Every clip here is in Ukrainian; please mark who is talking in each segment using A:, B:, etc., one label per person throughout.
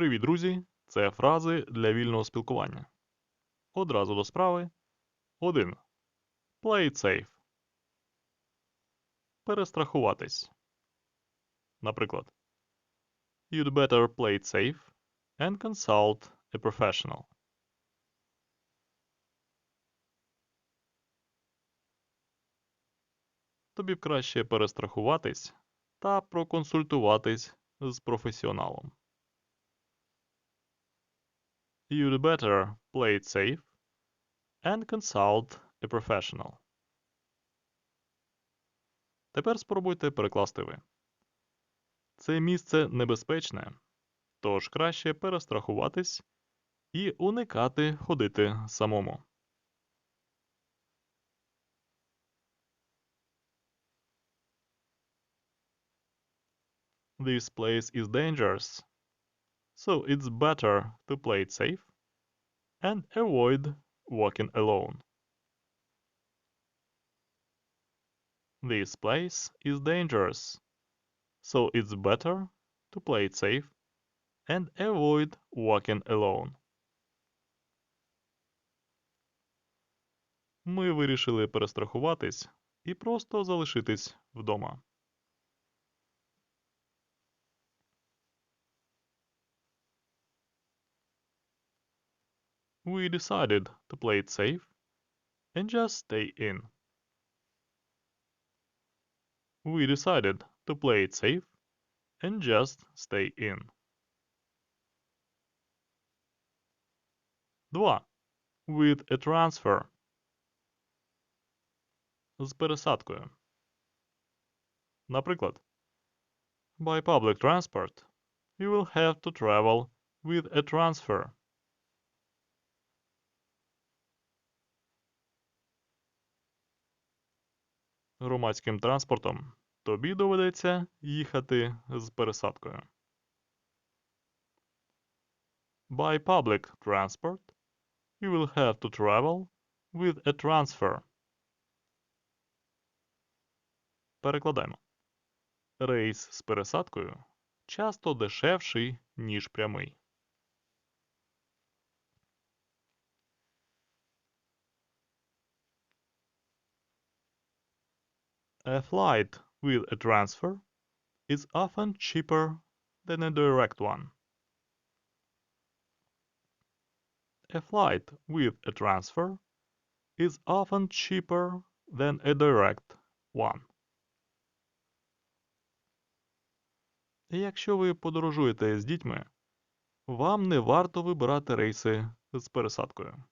A: Привіт, друзі! Це фрази для вільного спілкування. Одразу до справи. 1. Play it safe. Перестрахуватись. Наприклад, You'd better play it safe and consult a professional. Тобі краще перестрахуватись та проконсультуватись з професіоналом. You'd better play it safe and consult a professional. Тепер спробуйте перекласти ви. Це місце небезпечне, тож краще перестрахуватись і уникати ходити самому. This place is dangerous, so it's better to play it safe and avoid walking alone. This place is dangerous, so it's better to play it safe and avoid walking alone. Ми вирішили перестрахуватись і просто залишитись вдома. We decided to play it safe and just stay in. We decided to play it safe and just stay in. 2. With a transfer. З пересадкою. Наприклад, By public transport, you will have to travel with a transfer. Громадським транспортом тобі доведеться їхати з пересадкою. By public transport, you will have to travel with a transfer. Перекладаємо. Рейс з пересадкою часто дешевший, ніж прямий. A flight with a transfer is often cheaper than a direct one. A flight with a transfer is often cheaper than a direct one. Якщо ви подорожуєте з дітьми, вам не варто вибирати рейси з пересадкою.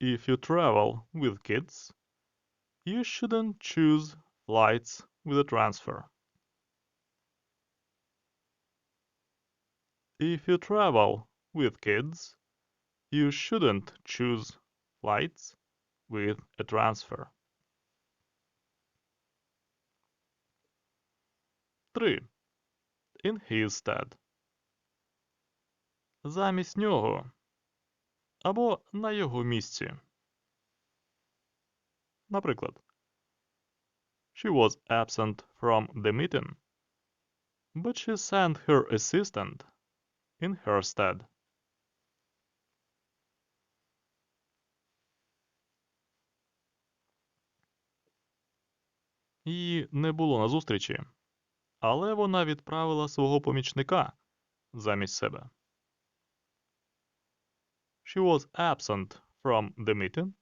A: If you travel with kids, you shouldn't choose flights with a transfer. If you travel with kids, you shouldn't choose flights with a transfer. 3. In his stead. Замість нього або на його місці. Наприклад, She was absent from the meeting, but she sent her assistant in her stead. Її не було на зустрічі, але вона відправила свого помічника замість себе. She was absent from the meeting,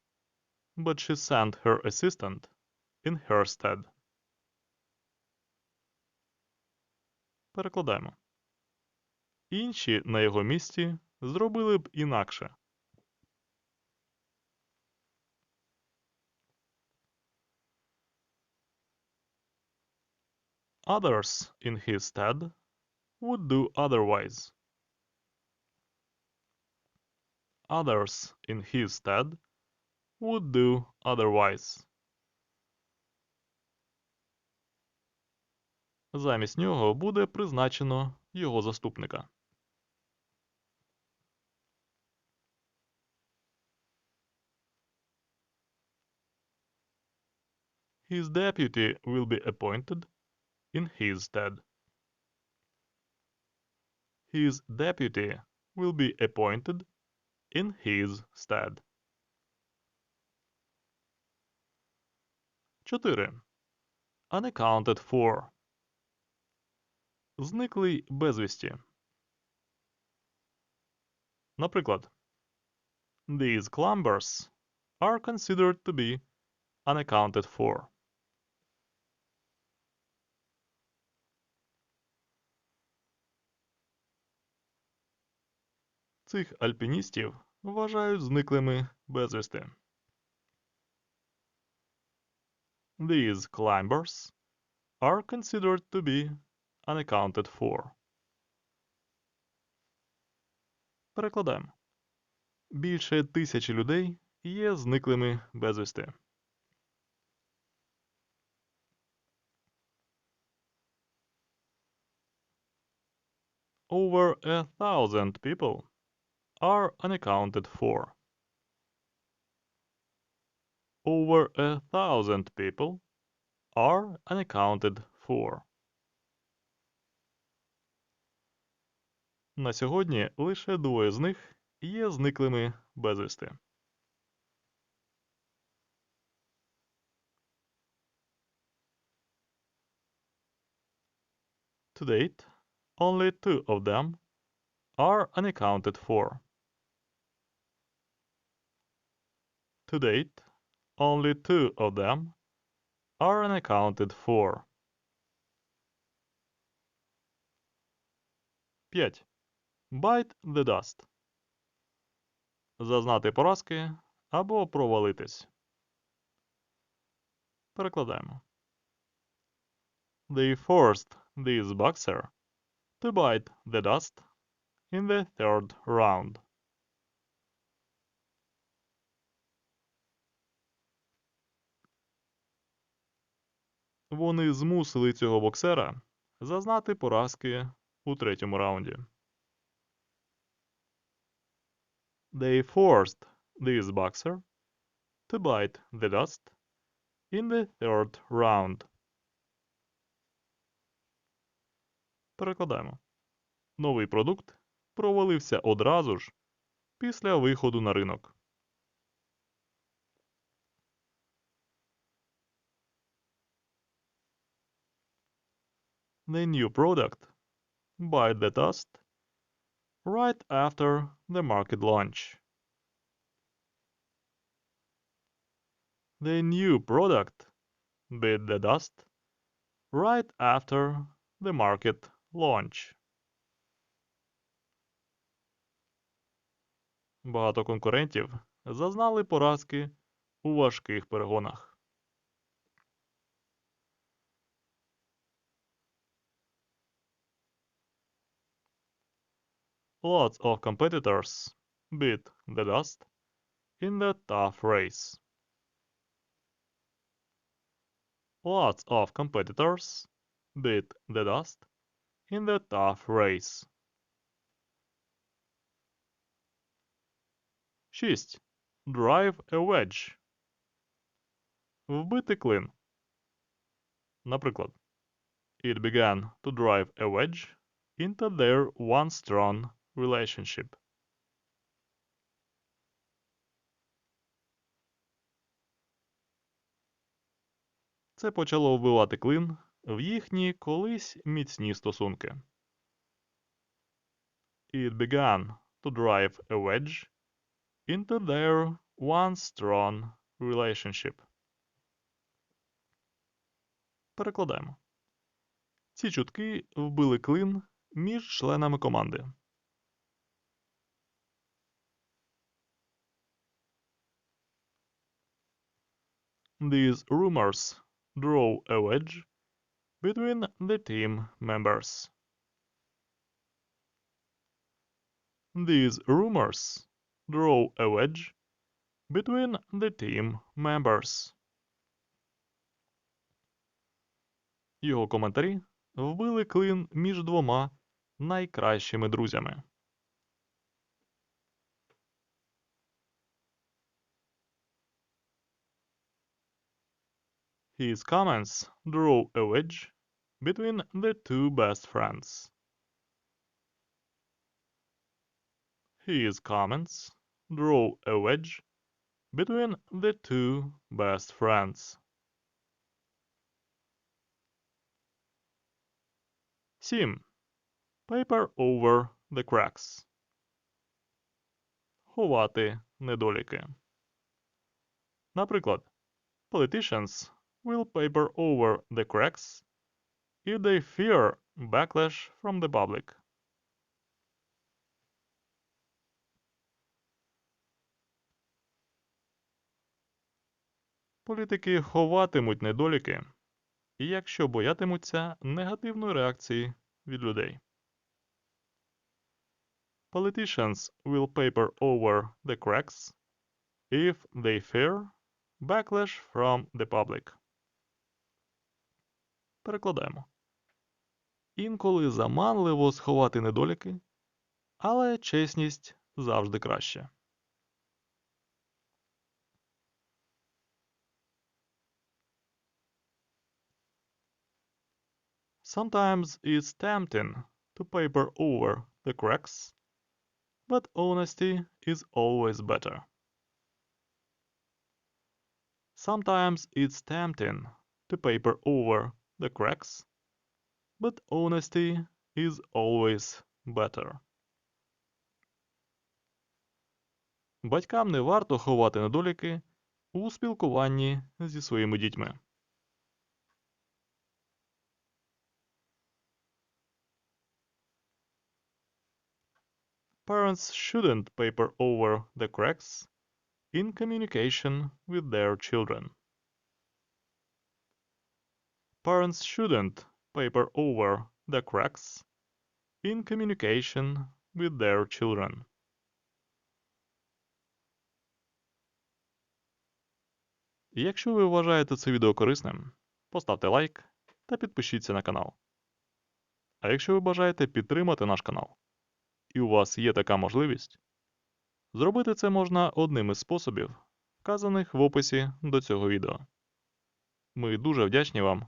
A: but she sent her assistant in her stead. Перекладаємо. Інші на його місці зробили б інакше. Others in his stead would do otherwise. Others in his stead would do otherwise. Замість нього буде призначено його заступника. his deputy will be appointed in his stead. His deputy will be appointed in his stead. 4. Unaccounted for. Зниклий безвісті. Наприклад, These clumbers are considered to be unaccounted for. Цих альпіністів вважають зниклими безвісти. These climbers are considered to be unaccounted for. Перекладаємо. Більше тисячі людей є зниклими безвісти. Over a thousand people are unaccounted for. Over a thousand people are unaccounted for. На сьогодні лише двоє з них є зниклими безвісти. To date, only two of them are unaccounted for. To date, only two of them are unaccounted for. 5. Bite the dust. Зазнати поразки або провалитись. Перекладаємо. They forced this boxer to bite the dust in the third round. Вони змусили цього боксера зазнати поразки у третьому раунді. They forced this boxer to bite the dust in the third round. Перекладаємо. Новий продукт провалився одразу ж після виходу на ринок. The new product bite the dust right after the market launch. The new product bit the dust right after the market launch. Багато конкурентів зазнали поразки у важких перегонах. Lots of competitors beat the dust in the tough race. Lots of competitors beat the dust in the tough race. 6. Drive a wedge. Вбити клин. Наприклад, It began to drive a wedge into their once strong relationship. Це почало вбивати клин в їхні колись міцні стосунки. It began to drive a wedge into their once strong relationship. Перекладаємо. Ці чутки вбили клин між членами команди. These rumors draw a wedge between the team members. These rumors draw a wedge between the team members. Його коментарі вбили клин між двома найкращими друзями. His comments drew a wedge between the two best friends. His comments drew a wedge between the two best friends. 7. Paper over the cracks. Ховати недоліки. Наприклад, politicians will paper over the cracks if they fear backlash from the public. Політики ховатимуть недоліки, якщо боятимуться негативної реакції від людей. Politicians will paper over the cracks if they fear backlash from the public. Перекладаємо. Інколи заманливо сховати недоліки, але чесність завжди краще. Sometimes it's tempting to paper over the cracks, but honesty is always better. Sometimes it's tempting to paper over the cracks, but honesty is always better. Батькам не варто ховати недоліки у спілкуванні зі своїми дітьми. Parents shouldn't paper over the cracks in communication with their children. Parents shouldn't paper over the cracks in communication with their children. Якщо ви вважаєте це відео корисним, поставте лайк та підпишіться на канал. А якщо ви бажаєте підтримати наш канал, і у вас є така можливість, зробити це можна одним із способів, вказаних в описі до цього відео. Ми дуже вдячні вам